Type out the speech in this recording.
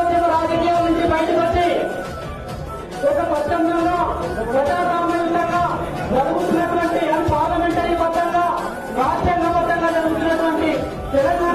ఉద్యమ రాజకీయాల నుంచి బయటకు వచ్చి ఒక పట్టణంలో ప్రజాస్వామ్యంగా జరుగుతున్నటువంటి పార్లమెంటరీ బద్దంగా రాజ్యాంగబద్దంగా జరుగుతున్నటువంటి తెలంగాణ